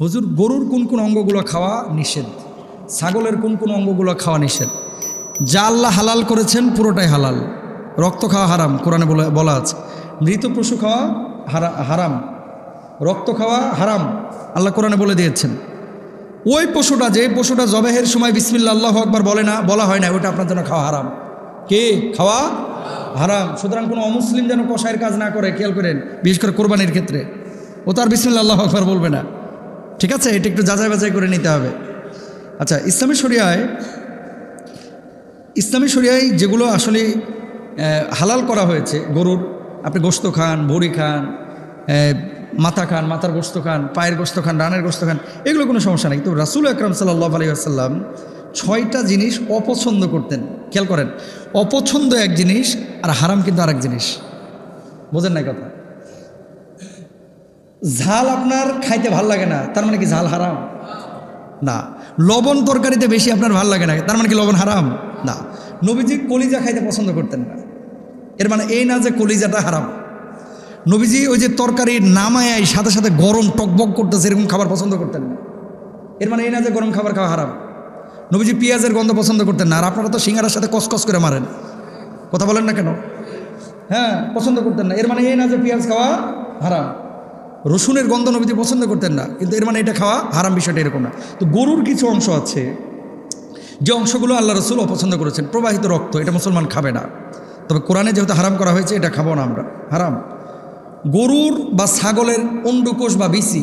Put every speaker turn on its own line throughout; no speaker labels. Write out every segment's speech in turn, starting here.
হুজুর, গরুর কোন কোন অঙ্গগুলো খাওয়া নিষেধ? ছাগলের কোন কোন অঙ্গগুলো খাওয়া নিষেধ? যা আল্লাহ হালাল করেছেন, পুরোটাই হালাল। রক্ত খাওয়া হারাম, কোরআনে বলে আছে। মৃত পশু খাওয়া হারা, হারাম। রক্ত খাওয়া হারাম, আল্লাহ কোরআনে বলে দিয়েছেন। ওই পশুটা, যে পশুটা জবেহের সময় বিসমিল্লা আল্লাহ আকবার বলে না, বলা হয় না ওটা আপনার জন্য খাওয়া হারাম। কে? খাওয়া হারাম। সুতরাং কোনো অমুসলিম যেন কষায়ের কাজ না করে, খেয়াল করেন, বিশেষ করে কোরবানির ক্ষেত্রে। ও তার বিসমিল্লা আল্লাহ আকবার বলবে না। ঠিক আছে? এটা একটু যাচাই বাছাই করে নিতে হবে। আচ্ছা ইসলামী শরিয়ায় ইসলামী শরিয়ায় যেগুলো আসলে হালাল করা হয়েছে, গরুর, আপনি গোস্ত খান ভুড়ি খান মাথা খান, মাথার গোস্ত খান, পায়ের গোস্ত খান রানের গোস্ত খান, এগুলো কোনো সমস্যা নেই। কিন্তু রাসুল আকরাম সাল্লাহ আলী আসাল্লাম ছয়টা জিনিস অপছন্দ করতেন। খেয়াল করেন, অপছন্দ এক জিনিস আর হারাম কিন্তু আরেক জিনিস। বোঝেন না কথা? ঝাল আপনার খাইতে ভালো লাগে না, তার মানে কি ঝাল হারাম? না। লবণ তরকারিতে বেশি আপনার ভালো লাগে না, তার মানে কি লবণ হারাম? না। নবীজি কলিজা খাইতে পছন্দ করতেন না। এর মানে এই না যে কলিজাটা হারাম। নবীজি ওই যে তরকারি নামায় সাথে সাথে গরম টকবক করতেছে, এরকম খাবার পছন্দ করতেন না। এর মানে এই না যে গরম খাবার খাওয়া হারাম। নবীজি পেঁয়াজের গন্ধ পছন্দ করতেন না, আর আপনারা তো সিঙ্গারার সাথে কসকস করে মারেন। কথা বলেন না কেন? হ্যাঁ পছন্দ করতেন না। এর মানে এই না যে পেঁয়াজ খাওয়া হারাম। রসুনের গন্ধ নবীজি পছন্দ করতেন না, কিন্তু এর মানে এটা খাওয়া হারাম বিষয়টা এরকম না। তো গরুর কিছু অংশ আছে, যে অংশগুলো আল্লাহ রসুল অপছন্দ করেছেন, প্রবাহিত রক্ত, এটা মুসলমান খাবে না। তবে কোরআনে যেহেতু হারাম করা হয়েছে, এটা খাব না আমরা, হারাম। গরুর বা ছাগলের অন্ডুকোষ বা বিসি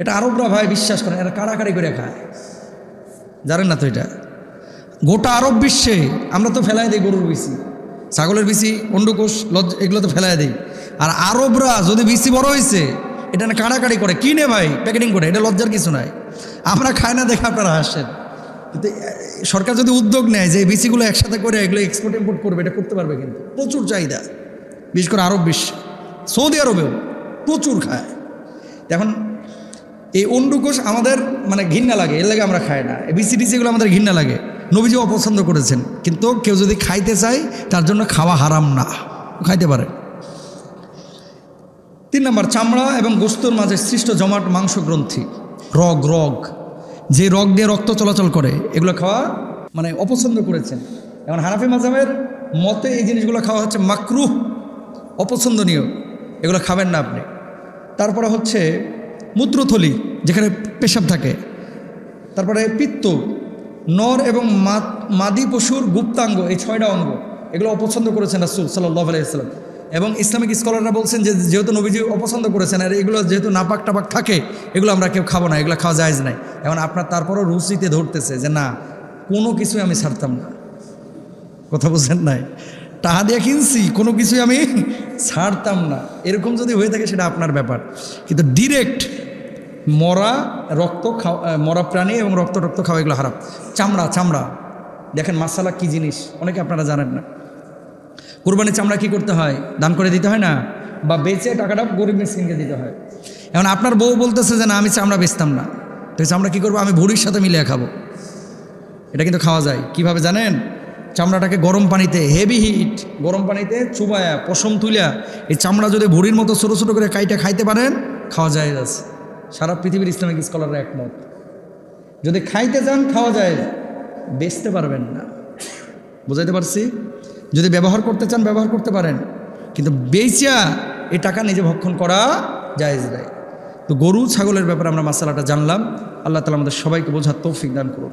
এটা আরবরা ভাই বিশ্বাস করেন এরা কাড়াকাড়ি করে খায়। জানেন না তো এটা? গোটা আরব বিশ্বে আমরা তো ফেলাই দিই গরুর বিসি ছাগলের বিসি অন্ডকোষ লজ এগুলো তো ফেলাই দিই। আর আরবরা যদি বিসি বড় হয়েছে এটা না কাড়াকাড়ি করে। কিনে ভাই? প্যাকেটিং করে, এটা লজ্জার কিছু নাই। আমরা খাই না দেখে আপনারা আসেন কিন্তু সরকার যদি উদ্যোগ নেয় যে বিসিগুলো একসাথে করে এগুলো এক্সপোর্ট ইম্পোর্ট করবে, এটা করতে পারবে কিন্তু। প্রচুর চাহিদা। বিশেষ করে আরব বিশ্বে। সৌদি আরবেও প্রচুর খায়। এখন, এই অন্ডুকোষ আমাদের মানে ঘৃণা লাগে, এর লাগে আমরা খাই না। এই বিসি বিসিডিসিগুলো আমাদের ঘৃণা লাগে। নবীজি অপছন্দ করেছেন। কিন্তু কেউ যদি খাইতে চায়, তার জন্য খাওয়া হারাম না। খাইতে পারে। তিন নম্বর, চামড়া এবং গোস্তর মাঝে সৃষ্ট জমাট মাংস গ্রন্থি রগ রগ। যে রগ দিয়ে রক্ত চলাচল করে, এগুলো খাওয়া মানে অপছন্দ করেছেন। এখন হানাফি মাজামের মতে এই জিনিসগুলো খাওয়া হচ্ছে মাকরুহ, অপছন্দনীয়। এগুলো খাবেন না আপনি। তারপরে হচ্ছে মূত্রথলি, যেখানে পেশাব থাকে। তারপরে পিত্ত, নর এবং মাদি পশুর গুপ্তাঙ্গ, এই ছয়টা অঙ্গ, এগুলো অপছন্দ করেছেন রাসুল সাল্লাহ আলাইসাল্লাম এবং ইসলামিক স্কলাররা বলছেন যে যেহেতু নবীজি অপছন্দ করেছেন আর এগুলো যেহেতু নাপাক টাপাক থাকে, এগুলো আমরা কেউ খাব না, এগুলো খাওয়া যায় নাই। এখন আপনার তারপরও রুচিতে ধরতেছে যে না, কোনো কিছুই আমি ছাড়তাম না। কথা বুঝছেন নাই? টাকা দিয়ে কিনছি, কোনো কিছুই আমি ছাড়তাম না। এরকম যদি হয়ে থাকে সেটা আপনার ব্যাপার। কিন্তু ডিরেক্ট মরা রক্ত খাওয়া মরা প্রাণী এবং রক্ত রক্ত খাওয়া এগুলো হারাম। চামড়া চামড়া। দেখেন মাসালা কি জিনিস? অনেকে আপনারা জানেন না। কোরবানির চামড়া কি করতে হয়? দান করে দিতে হয় না? বা বেচে টাকাটা গরিব মিসকিনকে দিতে হয়। এখন আপনার বউ বলতেছে যে, না, আমি চামড়া বেচতাম না। তো চামড়া কী করব? আমি ভুড়ির সাথে মিলিয়ে খাব। এটা কিন্তু খাওয়া যায়। কীভাবে জানেন? চামড়াটাকে গরম পানিতে হেভি হিট গরম পানিতে চুবায়া, পশম তুলিয়া, এই চামড়া যদি ভুড়ির মতো ছোটো ছোটো করে কাইটা খাইতে পারেন, খাওয়া যায় আছে সারা পৃথিবীর ইসলামিক স্কলাররা একমত। যদি খাইতে চান, খাওয়া যায়। বেচতে পারবেন না। বুঝাইতে পারছি? যদি ব্যবহার করতে চান, ব্যবহার করতে পারেন। কিন্তু বেচিয়া এই টাকা নিজে ভক্ষণ করা যায় তো গরু, ছাগলের ব্যাপারে আমরা মাসালাটা জানলাম। আল্লাহ তালা আমাদের সবাইকে বোঝার তৌফিক দান করুন।